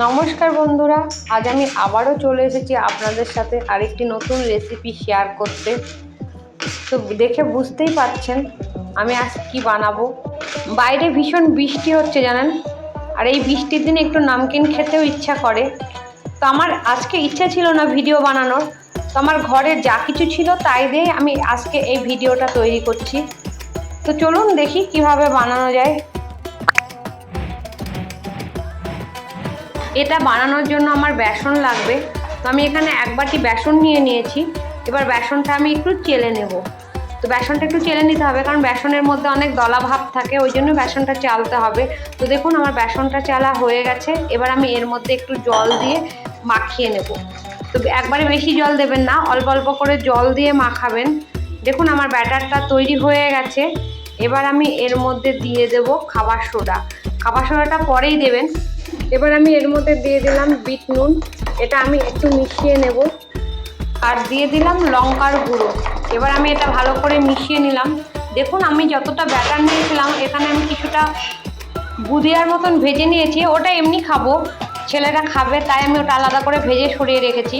নমস্কার বন্ধুরা, আজ আমি আবারও চলে এসেছি আপনাদের সাথে আরেকটি নতুন রেসিপি শেয়ার করতে। তো দেখে বুঝতেই পাচ্ছেন আমি আজ কি বানাবো। বাইরে ভীষণ বৃষ্টি হচ্ছে, জানেন? আর এই বৃষ্টির দিনে একটু নামকিন খেতেও ইচ্ছা করে। তো আমার আজকে ইচ্ছা ছিল না ভিডিও বানানোর। তো আমার ঘরে যা কিছু ছিল তাই দিয়ে আমি আজকে এই ভিডিওটা তৈরি করছি। তো চলুন দেখি কীভাবে বানানো যায়। এটা বানানোর জন্য আমার বেসন লাগবে। তো আমি এখানে এক বাটি বেসন নিয়ে নিয়েছি। এবার বেসনটা আমি একটু চেলে নেব। তো বেসনটা একটু চেলে নিতে হবে, কারণ বেসনের মধ্যে অনেক দলা ভাব থাকে, ওই জন্য বেসনটা চালতে হবে। তো দেখুন, আমার বেসনটা চালা হয়ে গেছে। এবার আমি এর মধ্যে একটু জল দিয়ে মাখিয়ে নেব। তো একবারে বেশি জল দেবেন না, অল্প অল্প করে জল দিয়ে মাখাবেন। দেখুন, আমার ব্যাটারটা তৈরি হয়ে গেছে। এবার আমি এর মধ্যে দিয়ে দেব খাবার সোডা। খাবার সোডাটা পরেই দেবেন। এবার আমি এর মধ্যে দিয়ে দিলাম বিট নুন। এটা আমি একটু মিশিয়ে নেব। আর দিয়ে দিলাম লঙ্কার গুঁড়ো। এবার আমি এটা ভালো করে মিশিয়ে নিলাম। দেখুন, আমি যতটা ব্যাটার নিয়েছিলাম, এখানে আমি কিছুটা বুদিয়ার মতন ভেজে নিয়েছি। ওটা এমনি খাব, ছেলেরা খাবে, তাই আমি ওটা আলাদা করে ভেজে সরিয়ে রেখেছি।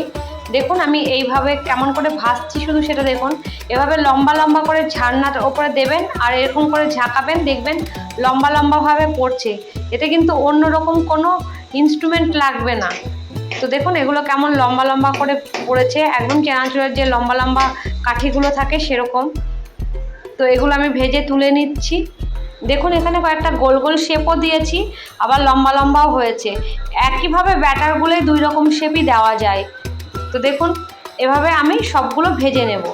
দেখুন, আমি এইভাবে কেমন করে ভাজছি শুধু সেটা দেখুন। এভাবে লম্বা লম্বা করে ঝাড়নার ওপরে দেবেন আর এরকম করে ঝাঁকাবেন, দেখবেন লম্বা লম্বাভাবে পড়ছে। এতে কিন্তু অন্য রকম কোনো ইনস্ট্রুমেন্ট লাগবে না। তো দেখুন, এগুলো কেমন লম্বা লম্বা করে পড়েছে। একদম চেনাচুরের যে লম্বা লম্বা কাঠিগুলো থাকে সেরকম। তো এগুলো আমি ভেজে তুলে নিচ্ছি। দেখুন, এখানে কয়েকটা গোল গোল শেপও দিয়েছি, আবার লম্বা লম্বাও হয়েছে। একইভাবে ব্যাটারগুলোই দুই রকম শেপই দেওয়া যায়। তো দেখুন, এভাবে আমি সবগুলো ভেজে নেব।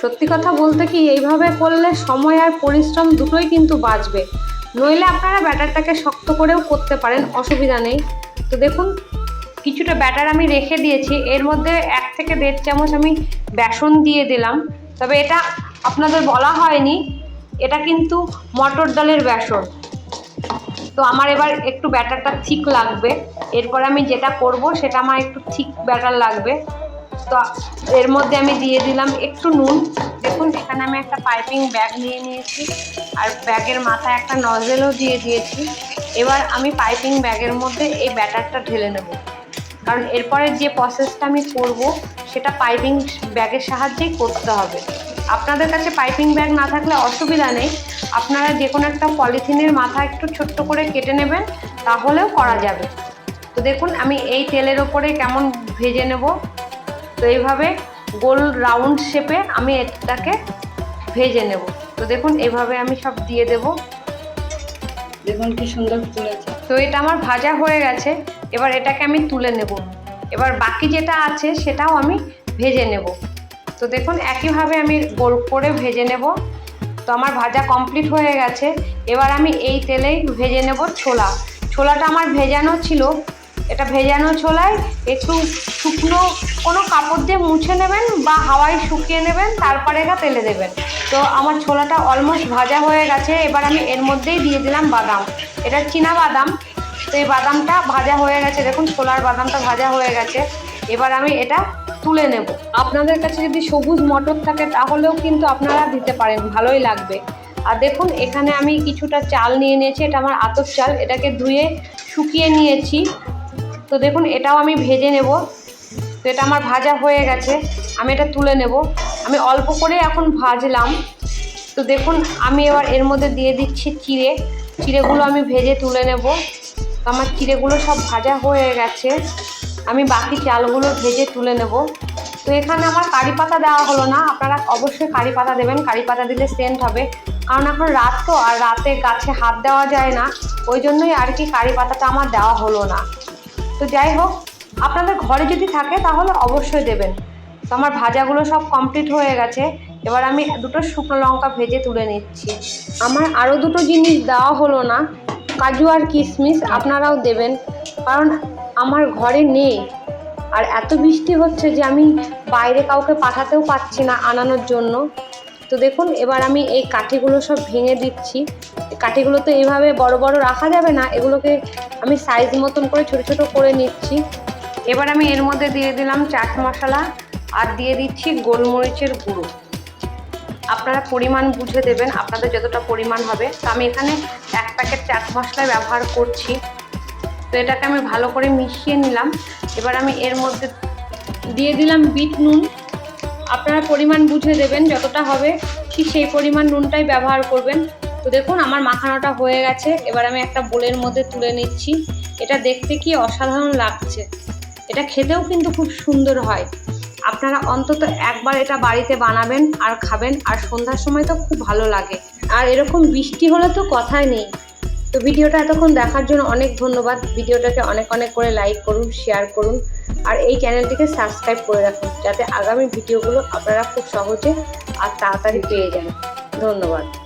সত্যি কথা বলতে কি, এইভাবে করলে সময় আর পরিশ্রম দুটোই কিন্তু বাঁচবে। নইলে আপনারা ব্যাটারটাকে শক্ত করেও করতে পারেন, অসুবিধা নেই। তো দেখুন, কিছুটা ব্যাটার আমি রেখে দিয়েছি। এর মধ্যে এক থেকে দেড় চামচ আমি বেসন দিয়ে দিলাম। তবে এটা আপনাদের বলা হয়নি, এটা কিন্তু মটর ডালের বেসন। তো আমার এবার একটু ব্যাটারটা ঠিক লাগবে। এরপর আমি যেটা করব, সেটা আমার একটু ঠিক ব্যাটার লাগবে। তো এর মধ্যে আমি দিয়ে দিলাম একটু নুন। দেখুন, এখানে আমি একটা পাইপিং ব্যাগ নিয়ে নিয়েছি। আর ব্যাগের মাথায় একটা নজেলও দিয়ে দিয়েছি। এবার আমি পাইপিং ব্যাগের মধ্যে এই ব্যাটারটা ঢেলে নেব। কারণ এরপরে যে প্রসেসটা আমি করব, সেটা পাইপিং ব্যাগের সাহায্যেই করতে হবে। আপনাদের কাছে পাইপিং ব্যাগ না থাকলে অসুবিধা নেই। আপনারা যে কোনো একটা পলিথিনের মাথা একটু ছোট্ট করে কেটে নেবেন, তাহলেও করা যাবে। তো দেখুন, আমি এই তেলের ওপরে কেমন ভেজে নেব। তো এইভাবে গোল রাউন্ড শেপে আমি এটাকে ভেজে নেব। তো দেখুন এইভাবে আমি সব দিয়ে দেব। দেখুন কি সুন্দর ফুলেছে। তো এটা আমার ভাজা হয়ে গেছে। এবার এটাকে আমি তুলে নেব। এবার বাকি যেটা আছে সেটাও আমি ভেজে নেব। তো দেখুন একইভাবে আমি গোল করে ভেজে নেব। তো আমার ভাজা কমপ্লিট হয়ে গেছে। এবার আমি এই তেলেই ভেজে নেব ছোলা। ছোলাটা আমার ভেজানো ছিল। এটা ভেজানো ছোলায়, একটু শুকনো কোনো কাপড় দিয়ে মুছে নেবেন বা হাওয়ায় শুকিয়ে নেবেন, তারপরে এটা তেলে দেবেন। তো আমার ছোলাটা অলমোস্ট ভাজা হয়ে গেছে, এবার আমি এর মধ্যেই দিয়ে দিলাম বাদাম। এটা চীনা বাদাম, তো এই বাদামটা ভাজা হয়ে গেছে, দেখুন ছোলার বাদামটা ভাজা হয়ে গেছে। এবার আমি এটা তুলে নেব। আপনাদের কাছে যদি সবুজ মটর থাকে, তাহলেও কিন্তু আপনারা দিতে পারেন, ভালোই লাগবে। আর দেখুন, এখানে আমি কিছুটা চাল নিয়ে নিয়েছি, এটা আমার আতর চাল, এটাকে ধুয়ে শুকিয়ে নিয়েছি। তো দেখুন, এটাও আমি ভেজে নেব। তো এটা আমার ভাজা হয়ে গেছে। আমি এটা তুলে নেব। আমি অল্প করে এখন ভাজলাম। তো দেখুন, আমি এবার এর মধ্যে দিয়ে দিচ্ছি চিড়ে। চিড়েগুলো আমি ভেজে তুলে নেব। তো আমার চিড়েগুলো সব ভাজা হয়ে গেছে। আমি বাকি চালগুলো ভেজে তুলে নেব। তো এখানে আমার কারি পাতা দেওয়া হলো না। আপনারা অবশ্যই কারি পাতা দেবেন। কারি পাতা দিলে সেন্ট হবে। কারণ এখন রাত তো, আর রাতে গাছে হাত দেওয়া যায় না। ওই জন্যই আর কি কারি পাতাটা আমার দেওয়া হলো না। তো যাই হোক, আপনাদের ঘরে যদি থাকে তাহলে অবশ্যই দেবেন। তো আমার ভাজাগুলো সব কমপ্লিট হয়ে গেছে। এবার আমি দুটো শুকনো লঙ্কা ভেজে তুলে নিচ্ছি। আমার আরও দুটো জিনিস দেওয়া হলো না। কাজু আর কিশমিশ আপনারাও দেবেন, কারণ আমার ঘরে নেই। আর এত বৃষ্টি হচ্ছে যে আমি বাইরে কাউকে পাঠাতেও পারছি না আনানোর জন্য। তো দেখুন, এবার আমি এই কাঠিগুলো সব ভেঙে দিচ্ছি। কাঠিগুলো তো এইভাবে বড় বড় রাখা যাবে না, এগুলোকে আমি সাইজ মতন করে ছোট ছোট করে নিচ্ছি। এবার আমি এর মধ্যে দিয়ে দিলাম চাট মশলা আর দিয়ে দিচ্ছি গোলমরিচের গুঁড়ো। আপনারা পরিমাণ বুঝে দেবেন আপনাদের যতটা পরিমাণ হবে। তো আমি এখানে এক প্যাকেট চাট মশলা ব্যবহার করছি। তো এটাকে আমি ভালো করে মিশিয়ে নিলাম। এবার আমি এর মধ্যে দিয়ে দিলাম বিট নুন। আপনারা পরিমাণ বুঝে দেবেন যতটা হবে, ঠিক সেই পরিমাণ নুনটাই ব্যবহার করবেন। তো দেখুন, আমার মাখানোটা হয়ে গেছে। এবার আমি একটা বোলের মধ্যে তুলে নিচ্ছি। এটা দেখতে কি অসাধারণ লাগছে। এটা খেতেও কিন্তু খুব সুন্দর হয়। আপনারা অন্তত একবার এটা বাড়িতে বানাবেন আর খাবেন, আর সন্ধ্যার সময় তো খুব ভালো লাগে। আর এরকম বৃষ্টি হলে তো কথাই নেই। তো ভিডিওটা এতক্ষণ দেখার জন্য অনেক ধন্যবাদ। ভিডিওটাকে অনেক অনেক করে লাইক করুন, শেয়ার করুন, আর এই চ্যানেলটিকে সাবস্ক্রাইব করে রাখুন, যাতে আগামী ভিডিওগুলো আপনারা খুব সহজে আর তাড়াতাড়ি পেয়ে যান। ধন্যবাদ।